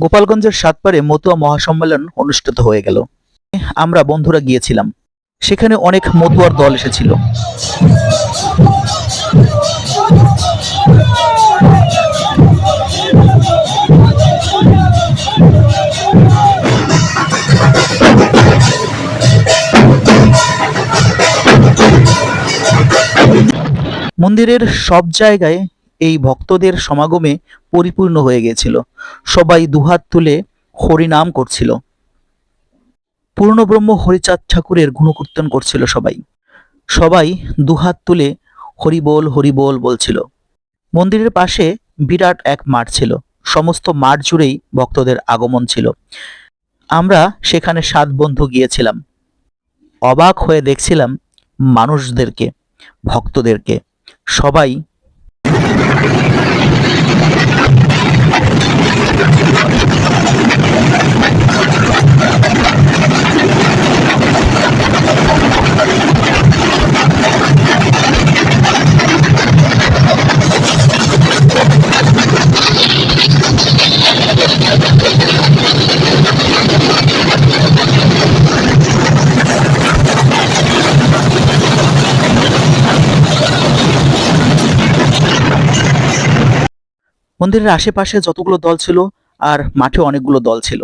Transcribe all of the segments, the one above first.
গোপালগঞ্জের সাতপাড়ে মতুয়া মহাসম্মেলন অনুষ্ঠিত হয়ে গেল। আমরা বন্ধুরা গিয়েছিলাম। সেখানে অনেক মতুয়ার দল এসেছিল। মন্দিরের সব জায়গায় এই ভক্তদের সমাগমে পরিপূর্ণ হয়ে গিয়েছিল সবাই দুহাত তুলে হরিনাম করছিল। পূর্ণব্রহ্ম হরিচাঁদ ঠাকুরের গুণকীর্তন করছিল সবাই। সবাই দুহাত তুলে হরিবোল হরিবোল বলছিল। মন্দিরের পাশে বিরাট এক মাঠ ছিল। সমস্ত মাঠ জুড়েই ভক্তদের আগমন ছিল। আমরা সেখানে সাত বন্ধু গিয়েছিলাম। অবাক হয়ে দেখছিলাম মানুষদেরকে, ভক্তদেরকে। সবাই I'm sorry. মন্দিরের আশেপাশে যতগুলো দল ছিল আর মাঠে অনেকগুলো দল ছিল।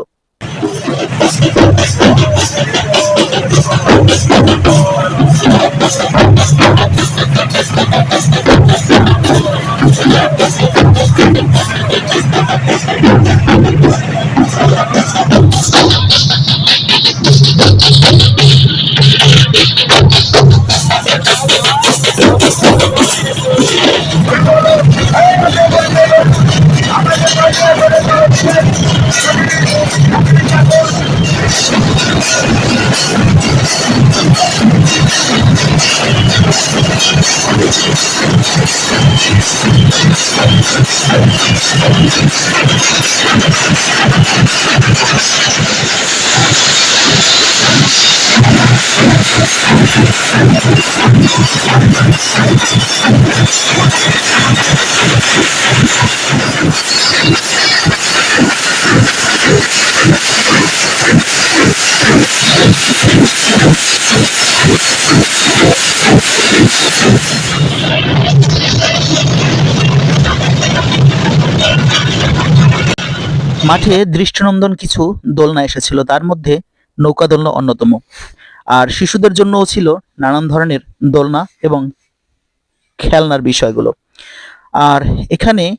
মাঠে দৃষ্টিনন্দন কিছু দোলনা এসেছিল, তার মধ্যে নৌকা দোলনা অন্যতম। আর শিশুদের জন্যও ছিল নানান ধরনের দোলনা এবং খেলনার বিষয়গুলো। আর এখানে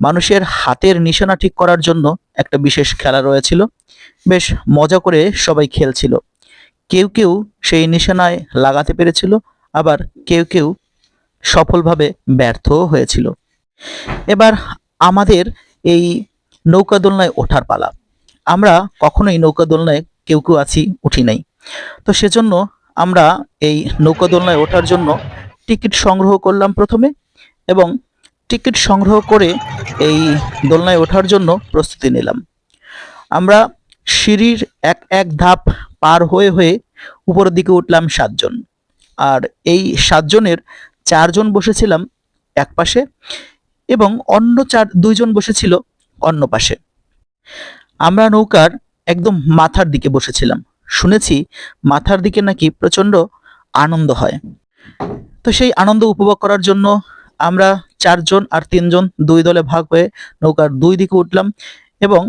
মানুষের হাতের নিশানা ঠিক করার জন্য একটা বিশেষ খেলা রয়েছিল। বেশ মজা করে সবাই খেলছিল। কেউ কেউ সেই নিশানায় লাগাতে পেরেছিল, আবার কেউ কেউ সফলভাবে ব্যর্থও হয়েছিল। এবার আমাদের এই নৌকা দোলনায় ওঠার পালা। আমরা কখনোই নৌকা দোলনায় কেউ কেউ আছি, উঠি নাই। তো সেজন্য আমরা এই নৌকা দোলনায় ওঠার জন্য টিকিট সংগ্রহ করলাম প্রথমে এবং টিকিট সংগ্রহ করে এই দোলনায় ওঠার জন্য প্রস্তুতি নিলাম। আমরা সিঁড়ির এক এক ধাপ পার হয়ে হয়ে উপরের দিকে উঠলাম সাতজন। আর এই সাতজনের চারজন বসেছিলাম এক পাশে এবং অন্য চার, দুইজন বসেছিল অন্য পাশে। আমরা নৌকার একদম মাথার দিকে বসেছিলাম। শুনেছি মাথার দিকে নাকি প্রচণ্ড আনন্দ হয়। তো সেই আনন্দ উপভোগ করার জন্য আমরা চারজন আর তিনজন দুই দলে ভাগ হয়ে নৌকার দুই দিকে উঠলাম এবং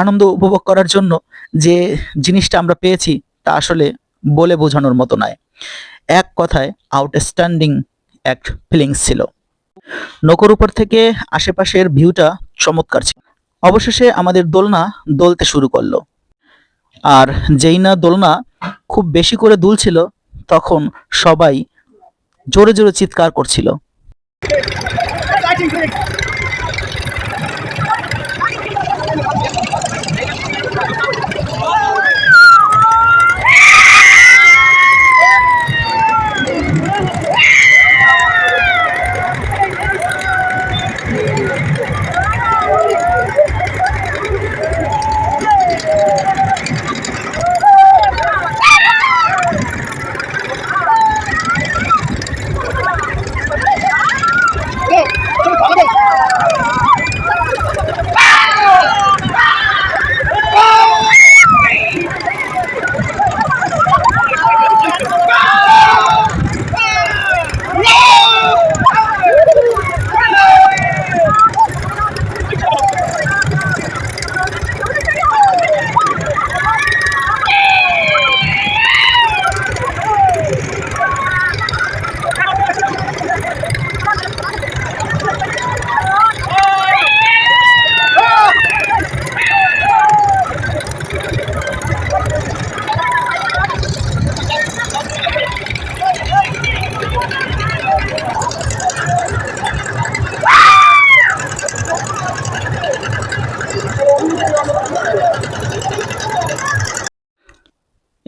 আনন্দ উপভোগ করার জন্য যে জিনিসটা আমরা পেয়েছি তা আসলে বলে বোঝানোর মতো নয়। এক কথায় আউটস্ট্যান্ডিং এক ফিলিংস ছিল। নৌকোর উপর থেকে আশেপাশের ভিউটা চমৎকার ছিল। অবশেষে আমাদের দোলনা দোলতে শুরু করল। আর যেই না দোলনা খুব বেশি করে দুলছিল, তখন সবাই জোরে জোরে চিৎকার করছিল।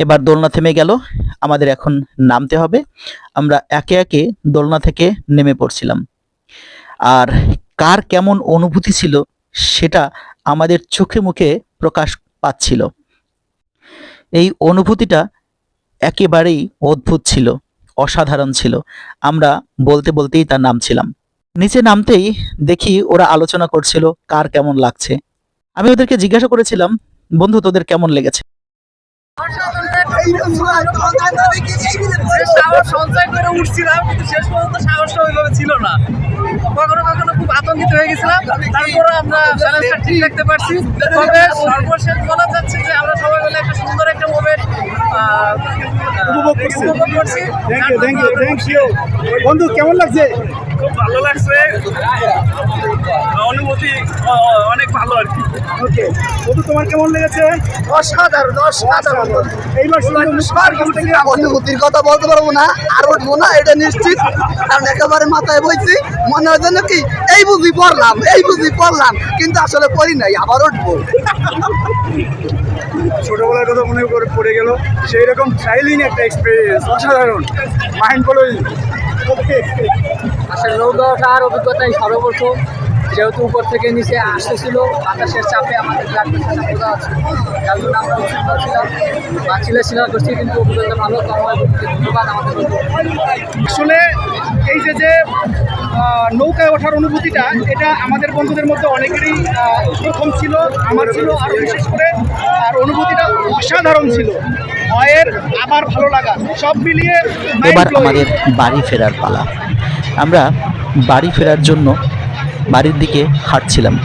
এবার দোলনা থেমে গেল। আমাদের এখন নামতে হবে। আমরা একে একে দোলনা থেকে নেমে পড়ছিলাম। আর কার কেমন অনুভূতি ছিল সেটা আমাদের চোখে মুখে প্রকাশ পাচ্ছিল। এই অনুভূতিটা একেবারেই অদ্ভুত ছিল, অসাধারণ ছিল। আমরা বলতে বলতেই তার নামছিলাম নিচে নামতেই দেখি ওরা আলোচনা করছিল, কার কেমন লাগছে। আমি ওদেরকে জিজ্ঞাসা করেছিলাম, বন্ধু, তোদের কেমন লেগেছে? সাহস সঞ্চয় করে উঠছিলাম কিন্তু শেষ পর্যন্ত সাহসটা ওইভাবে ছিল না। কখনো কখনো খুব আতঙ্কিত হয়ে গেছিলাম। তারপরে আমরা ব্যালেন্সটা ঠিক রাখতে পারছি। তবে সর্বশেষ বলা যাচ্ছে যে আমরা সবাই মিলে একটা সুন্দর একটা মোমেন্ট উপভোগ করছি। বন্ধু কেমন লাগছে? খুব ভালো লাগছে। অ- অনেক ভালো আর কি। ওকে তোমার কেমন লেগেছে? অসাধারণ অসাধারণ এইবার কার কাছ থেকে অনুভূতির কথা বলতে পারব না আর উঠবো না এটা নিশ্চিত। কারণ একেবারে মাথায় বইছি মনে হয় যেন কি এই বুঝি পড়লাম এই বুঝি পড়লাম কিন্তু আসলে পড়ি নাই আবার উঠবো। ছোটবেলার কথা মনে করে পড়ে গেল। সেই রকম ট্রাইলিং একটা এক্সপিরিয়েন্স অসাধারণ। মাইন্ড ব্লোয়িং ওকে আসলে নৌকা ওঠার অভিজ্ঞতাই সর্বপ্রথম। যেহেতু উপর থেকে নিচে আসতেছিল বাতাসের চাপে আমাদের ব্লাড বোঝা আছে। যার জন্য আমরা ছিলাম বা ছিলেছিলাম করছি কিন্তু অভিজ্ঞতা ভালো ধন্যবাদ আমাদের আসলে এই যে যে নৌকায় ওঠার অনুভূতিটা এটা আমাদের বন্ধুদের মধ্যে অনেকেরই প্রথম ছিল আমার ছিল আরও বিশেষ করে আর অনুভূতিটা অসাধারণ ছিল। ভয়ের আবার ভালো লাগা সব মিলিয়ে এবার আমাদের বাড়ি ফেরার পালা। আমরা বাড়ি ফেরার জন্য বাড়ির দিকে হাঁটছিলাম।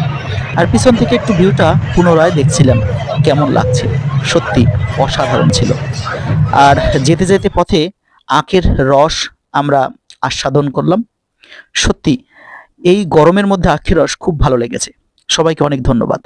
আর পিছন থেকে একটু ভিউটা পুনরায় দেখছিলাম, কেমন লাগছে। সত্যি অসাধারণ ছিল। আর যেতে যেতে পথে আখের রস আমরা আস্বাদন করলাম। সত্যি, এই গরমের মধ্যে আখের রস খুব ভালো লেগেছে। সবাইকে অনেক ধন্যবাদ।